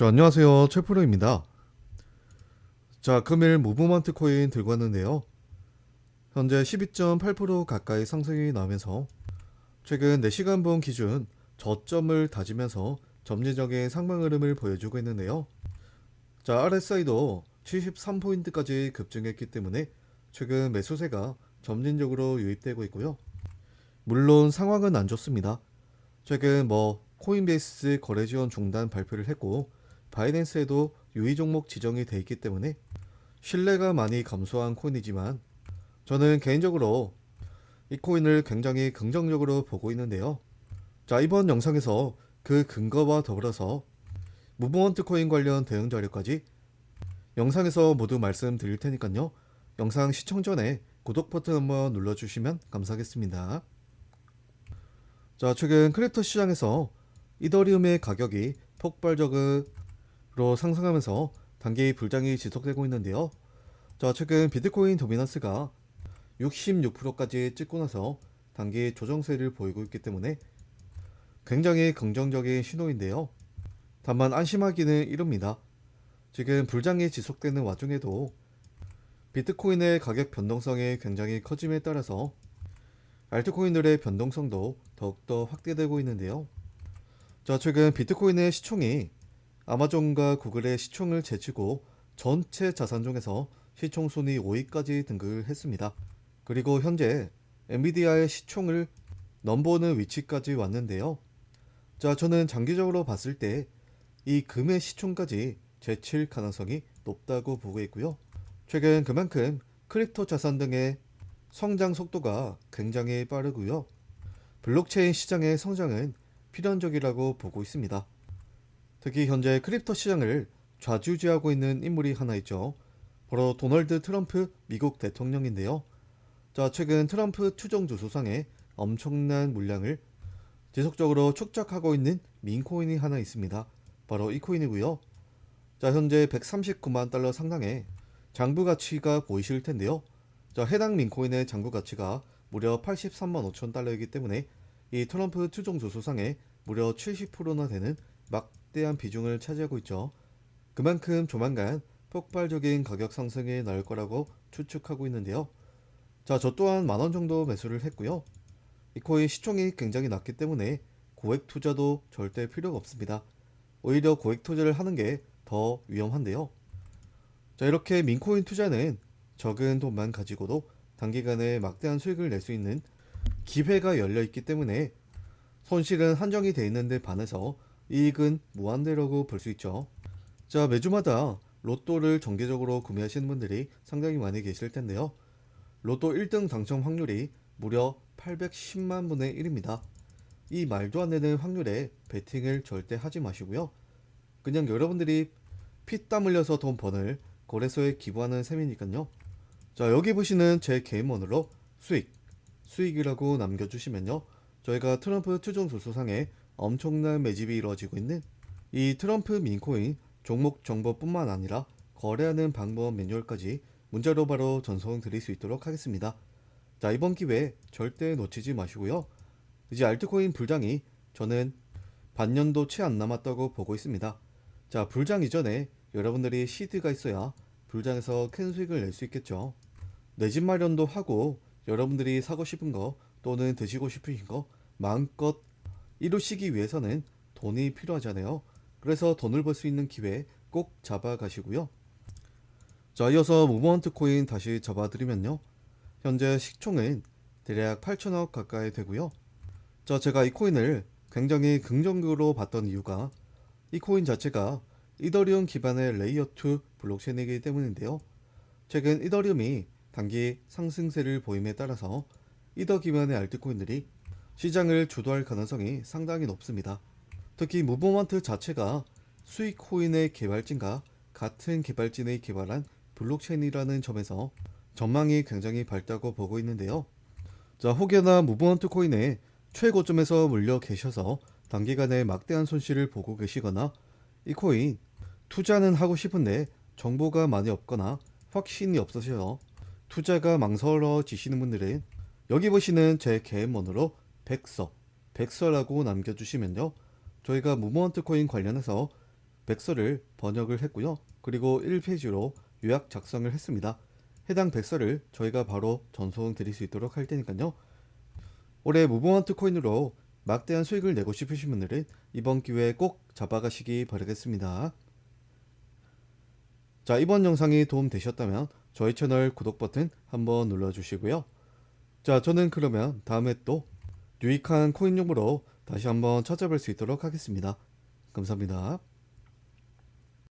자, 안녕하세요. 최프로입니다. 자, 금일 무브먼트 코인 들고 왔는데요. 현재 12.8% 가까이 상승이 나면서 최근 4시간봉 기준 저점을 다지면서 점진적인 상방 흐름을 보여주고 있는데요. 자, RSI도 73포인트까지 급증했기 때문에 최근 매수세가 점진적으로 유입되고 있고요. 물론 상황은 안 좋습니다. 최근 뭐 코인베이스 거래 지원 중단 발표를 했고 바이낸스에도 유의 종목 지정이 돼 있기 때문에 신뢰가 많이 감소한 코인이지만 저는 개인적으로 이 코인을 굉장히 긍정적으로 보고 있는데요. 자, 이번 영상에서 그 근거와 더불어서 무브먼트 코인 관련 대응 자료까지 영상에서 모두 말씀드릴 테니까요. 영상 시청 전에 구독 버튼 한번 눌러주시면 감사하겠습니다. 자, 최근 크립토 시장에서 이더리움의 가격이 폭발적으로 상승하면서 단기 불장이 지속되고 있는데요. 자, 최근 비트코인 도미넌스가 66%까지 찍고 나서 단기 조정세를 보이고 있기 때문에 굉장히 긍정적인 신호인데요. 다만 안심하기는 이릅니다. 지금 불장이 지속되는 와중에도 비트코인의 가격 변동성이 굉장히 커짐에 따라서 알트코인들의 변동성도 더욱더 확대되고 있는데요. 자, 최근 비트코인의 시총이 아마존과 구글의 시총을 제치고 전체 자산 중에서 시총 순위 5위까지 등극을 했습니다. 그리고 현재 엔비디아의 시총을 넘보는 위치까지 왔는데요. 자, 저는 장기적으로 봤을 때 이 금의 시총까지 제칠 가능성이 높다고 보고 있고요. 최근 그만큼 크립토 자산 등의 성장 속도가 굉장히 빠르고요. 블록체인 시장의 성장은 필연적이라고 보고 있습니다. 특히 현재 크립토 시장을 좌지우지하고 있는 인물이 하나 있죠. 바로 도널드 트럼프 미국 대통령인데요. 자, 최근 트럼프 추종주 소상에 엄청난 물량을 지속적으로 축적하고 있는 민코인이 하나 있습니다. 바로 이 코인이고요. 자, 현재 139만 달러 상당의 장부 가치가 보이실 텐데요. 자, 해당 민코인의 장부 가치가 무려 83만 5천 달러이기 때문에 이 트럼프 추종주 소상의 무려 70%나 되는 막 대한 비중을 차지하고 있죠. 그만큼 조만간 폭발적인 가격 상승이 나올 거라고 추측하고 있는데요. 자, 저 또한 만원 정도 매수를 했고요. 이 코인 시총이 굉장히 낮기 때문에 고액 투자도 절대 필요가 없습니다. 오히려 고액 투자를 하는 게 더 위험한데요. 자, 이렇게 민코인 투자는 적은 돈만 가지고도 단기간에 막대한 수익을 낼 수 있는 기회가 열려 있기 때문에 손실은 한정이 돼 있는데 반해서 이익은 무한대라고 볼 수 있죠. 자, 매주마다 로또를 정기적으로 구매하시는 분들이 상당히 많이 계실 텐데요. 로또 1등 당첨 확률이 무려 810만 분의 1입니다. 이 말도 안 되는 확률에 베팅을 절대 하지 마시고요. 그냥 여러분들이 피땀 흘려서 돈 번을 거래소에 기부하는 셈이니까요. 자, 여기 보시는 제 개인 번호로 수익, 수익이라고 남겨주시면요. 저희가 트럼프 추종 조소상에 엄청난 매집이 이루어지고 있는 이 트럼프 민코인 종목 정보뿐만 아니라 거래하는 방법 매뉴얼까지 문자로 바로 전송 드릴 수 있도록 하겠습니다. 자, 이번 기회 절대 놓치지 마시고요. 이제 알트코인 불장이 저는 반년도 채 안 남았다고 보고 있습니다. 자, 불장 이전에 여러분들이 시드가 있어야 불장에서 큰 수익을 낼 수 있겠죠. 내 집 마련도 하고 여러분들이 사고 싶은 거 또는 드시고 싶으신 거 마음껏 이루시기 위해서는 돈이 필요하잖아요. 그래서 돈을 벌 수 있는 기회 꼭 잡아가시고요. 자, 이어서 무브먼트 코인 다시 잡아드리면요. 현재 시총은 대략 8천억 가까이 되고요. 자, 제가 이 코인을 굉장히 긍정적으로 봤던 이유가 이 코인 자체가 이더리움 기반의 레이어 2 블록체인이기 때문인데요. 최근 이더리움이 단기 상승세를 보임에 따라서 이더 기반의 알트코인들이 시장을 주도할 가능성이 상당히 높습니다. 특히 무브먼트 자체가 수익 코인의 개발진과 같은 개발진이 개발한 블록체인이라는 점에서 전망이 굉장히 밝다고 보고 있는데요. 자, 혹여나 무브먼트 코인의 최고점에서 물려 계셔서 단기간에 막대한 손실을 보고 계시거나 이 코인 투자는 하고 싶은데 정보가 많이 없거나 확신이 없으셔서 투자가 망설여지시는 분들은 여기 보시는 제 개인번호로 백서, 백서라고 남겨주시면요. 저희가 무브먼트 코인 관련해서 백서를 번역을 했고요. 그리고 1페이지로 요약 작성을 했습니다. 해당 백서를 저희가 바로 전송 드릴 수 있도록 할 테니까요. 올해 무브먼트 코인으로 막대한 수익을 내고 싶으신 분들은 이번 기회에 꼭 잡아가시기 바라겠습니다. 자, 이번 영상이 도움 되셨다면 저희 채널 구독 버튼 한번 눌러주시고요. 자, 저는 그러면 다음에 또 유익한 코인 정보로 다시 한번 찾아뵐 수 있도록 하겠습니다. 감사합니다.